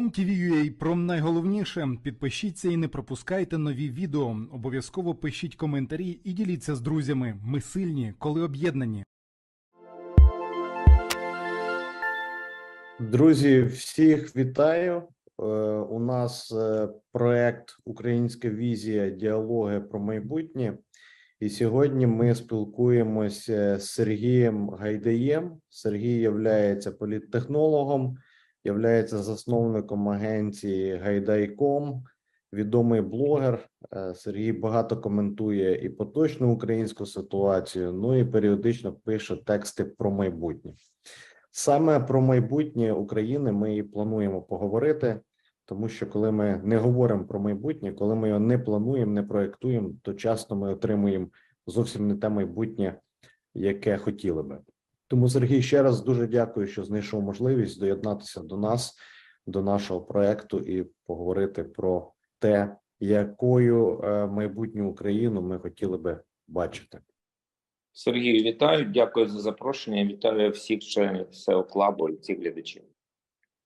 OMTV.ua про найголовніше. Підпишіться і не пропускайте нові відео. Обов'язково пишіть коментарі і діліться з друзями. Ми сильні, коли об'єднані. Друзі, всіх вітаю. Е, У нас е, проект Українська візія діалоги про майбутнє. І сьогодні ми спілкуємося з Сергієм Гайдаєм. Сергій є політтехнологом, є засновником агенції Гайдайком, відомий блогер. Е, Сергій багато коментує і поточну українську ситуацію, ну і періодично пише тексти про майбутнє. Саме про майбутнє України ми і плануємо поговорити, тому що коли ми не говоримо про майбутнє, коли ми його не плануємо, не проєктуємо, то часто ми отримуємо зовсім не те майбутнє, яке хотіли би. Тому Сергій ще раз дуже дякую, що знайшов можливість доєднатися до нас, до нашого проекту і поговорити про те, якою е, майбутню Україну ми хотіли би бачити. Сергію, вітаю. Дякую за запрошення. Вітаю всіх членів SEO Клабу і всіх глядачів.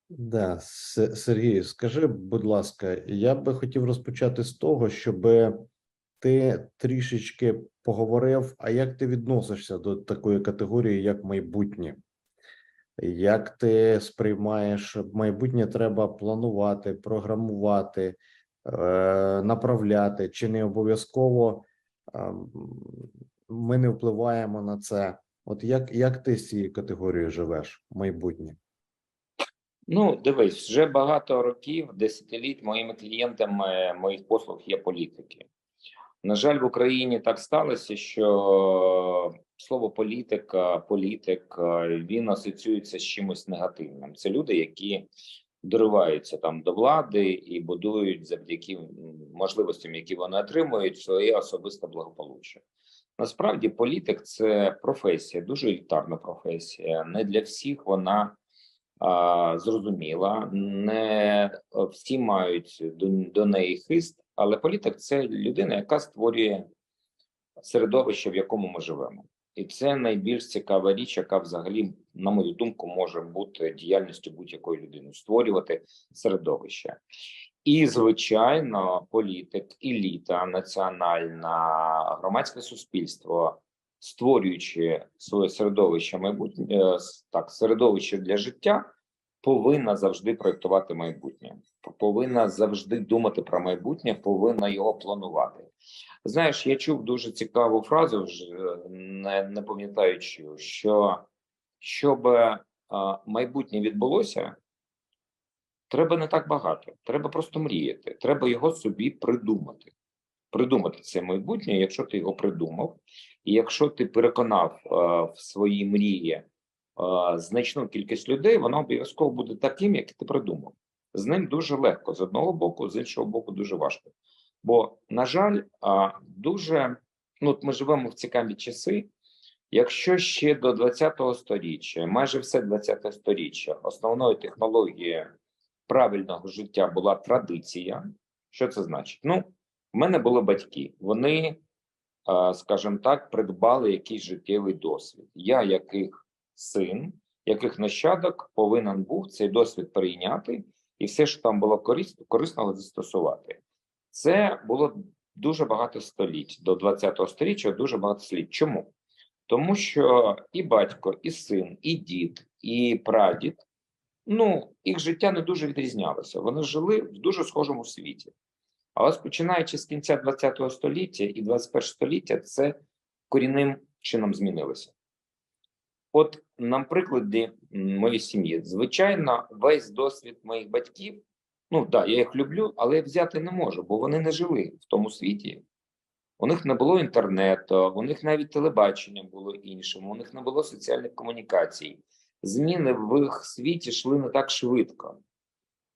Да, Сергій, скажи, будь ласка, я би хотів розпочати з того, щоб ти трішечки поговорив, а як ти відносишся до такої категорії, як майбутнє? Як ти сприймаєш майбутнє треба планувати, програмувати, е, направляти, чи не обов'язково ми не впливаємо на це? От як, як ти з цією категорією живеш майбутнє? Ну, дивись, вже багато років, десятиліть моїми клієнтами моїх послуг є політики. На жаль, в Україні так сталося, що слово політика, політик він асоціюється з чимось негативним. Це люди, які дориваються там до влади і будують завдяки можливостям, які вони отримують, своє особисте благополуччя. Насправді, політик це професія, дуже елітарна професія. Не для всіх вона зрозуміла, не всі мають до, до неї хист, але політик це людина, яка створює середовище, в якому ми живемо. І це найбільш цікава річ, яка взагалі, на мою думку, може бути діяльністю будь-якої людини створювати середовище. І, звичайно, політик, еліта, національна, громадське суспільство, створюючи своє середовище майбутнє так, середовище для життя, повинна завжди проєктувати майбутнє, повинна завжди думати про майбутнє, повинна його планувати. Знаєш, я чув дуже цікаву фразу, вже не, не пам'ятаючи, що щоб майбутнє відбулося. Треба не так багато, треба просто мріяти. Треба його собі придумати. Придумати це майбутнє, якщо ти його придумав, і якщо ти переконав е, в своїй мрії е, значну кількість людей, воно обов'язково буде таким, як ти придумав. З ним дуже легко з одного боку, з іншого боку, дуже важко. Бо, на жаль, е, дуже ну от ми живемо в цікаві часи. Якщо ще до 20-го сторіччя, майже все 20-те сторіччя, основною технологією правильного життя була традиція. Що це значить? Ну, в мене були батьки, вони, скажімо так, придбали якийсь життєвий досвід. Я, яких син, яких нащадок, повинен був цей досвід прийняти, і все, що там було корисно, корисного застосувати. Це було дуже багато століть до 20-го століття, дуже багато століть. Чому? Тому що і батько, і син, і дід, і прадід ну їх життя не дуже відрізнялося. Вони жили в дуже схожому світі. Але починаючи з кінця ХХ століття і 21 століття, це корінним чином змінилося. От, на прикладі моєї сім'ї, звичайно, весь досвід моїх батьків, ну так, я їх люблю, але взяти не можу, бо вони не жили в тому світі. У них не було інтернету, у них навіть телебачення було іншим, у них не було соціальних комунікацій зміни в їх світі йшли не так швидко.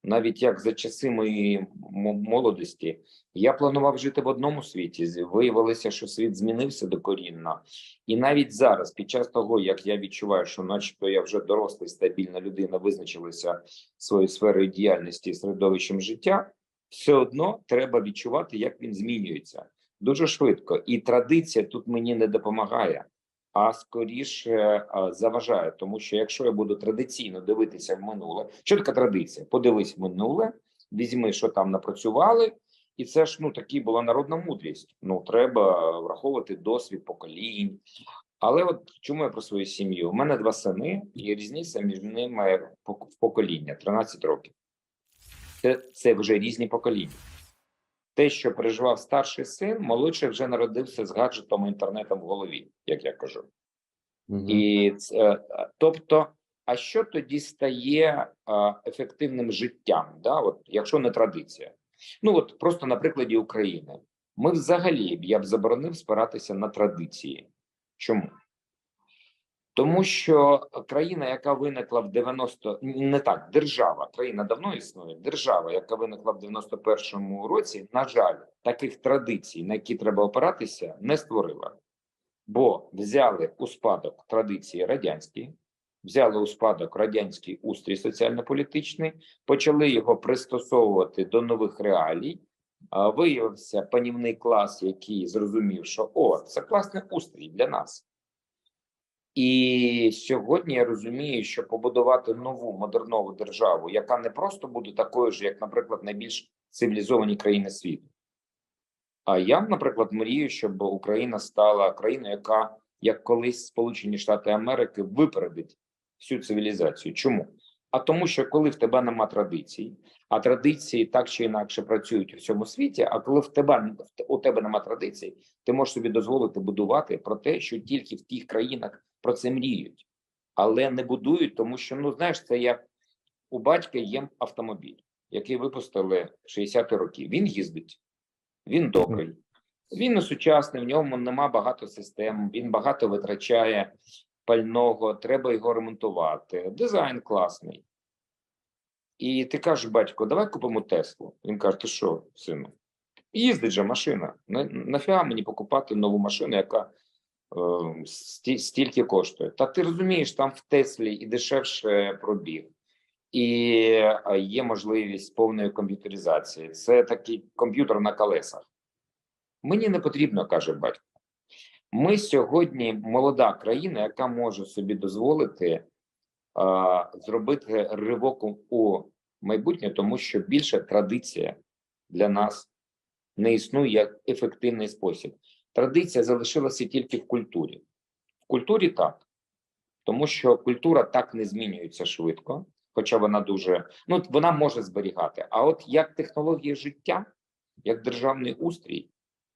Навіть як за часи моєї молодості я планував жити в одному світі. Виявилося, що світ змінився докорінно. І навіть зараз, під час того, як я відчуваю, що, начебто, я вже доросла стабільна людина, визначилася своєю сферою діяльності і середовищем життя, все одно треба відчувати, як він змінюється дуже швидко. І традиція тут мені не допомагає. А скоріше заважає. Тому що якщо я буду традиційно дивитися в минуле, що таке традиція? Подивись в минуле, візьми, що там напрацювали, і це ж ну такі була народна мудрість. Ну треба враховувати досвід поколінь. Але от чому я про свою сім'ю? У мене два сини, і різниця між ними в покоління 13 років. Це, це вже різні покоління. Те, що переживав старший син, молодший вже народився з гаджетом і інтернетом в голові, як я кажу. Мгм. І це, е, тобто, а що тоді стає ефективним життям? Да? От, якщо не традиція? Ну от просто на прикладі України. Ми взагалі я б заборонив спиратися на традиції. Чому? Тому що країна, яка виникла в 90... не так, держава, країна давно існує. Держава, яка виникла в 91-му році, на жаль, таких традицій, на які треба опиратися, не створила. Бо взяли у спадок традиції радянські, взяли у спадок радянський устрій соціально-політичний, почали його пристосовувати до нових реалій. Виявився панівний клас, який зрозумів, що о, це класний устрій для нас. І сьогодні я розумію, що побудувати нову модернову державу, яка не просто буде такою ж, як, наприклад, найбільш цивілізовані країни світу. А я, наприклад, мрію, щоб Україна стала країною, яка, як колись Сполучені Штати Америки, випередить всю цивілізацію. Чому? А тому, що коли в тебе нема традицій, а традиції так чи інакше працюють у всьому світі. А коли в тебе у тебе нема традицій, ти можеш собі дозволити будувати про те, що тільки в тих країнах про це мріють, але не будують, тому що ну знаєш, це як у батька є автомобіль, який випустили 60 років. Він їздить, він добрий, він не сучасний, в ньому нема багато систем, він багато витрачає пального, треба його ремонтувати. Дизайн класний. І ти кажеш, батько, давай купимо Теслу. Він каже: ти що, сину? Їздить же машина. Нафіга мені покупати нову машину, яка стільки коштує. Та ти розумієш, там в Теслі і дешевше пробіг, і е, є можливість повної комп'ютеризації. Це такий комп'ютер на колесах. Мені не потрібно, каже батько. Ми сьогодні молода країна, яка може собі дозволити а, зробити ривок у майбутнє, тому що більше традиція для нас не існує як ефективний спосіб. Традиція залишилася тільки в культурі. В культурі так, тому що культура так не змінюється швидко, хоча вона дуже ну вона може зберігати. А от як технологія життя, як державний устрій,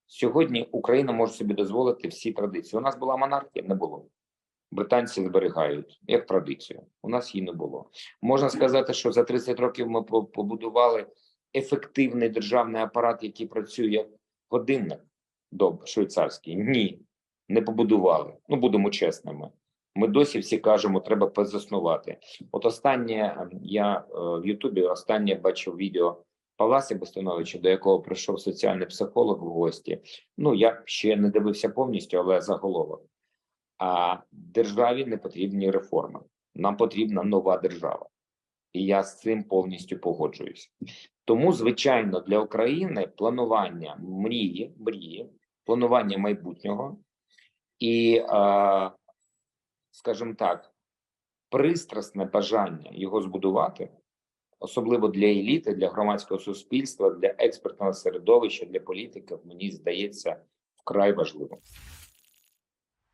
сьогодні Україна може собі дозволити всі традиції. У нас була монархія, не було. Британці зберігають як традицію. У нас її не було. Можна сказати, що за 30 років ми побудували ефективний державний апарат, який працює годинник доб швейцарський. Ні, не побудували. Ну будемо чесними. Ми досі всі кажемо, треба позаснувати. От останнє ем, я е, в Ютубі останнє бачив відео Павла Себастиновича, до якого прийшов соціальний психолог в гості. Ну я ще не дивився повністю, але заголовок. А державі не потрібні реформи. Нам потрібна нова держава, і я з цим повністю погоджуюсь. Тому, звичайно, для України планування мрії, мрії, планування майбутнього і, скажімо так, пристрасне бажання його збудувати, особливо для еліти, для громадського суспільства, для експертного середовища, для політиків, мені здається, вкрай важливо.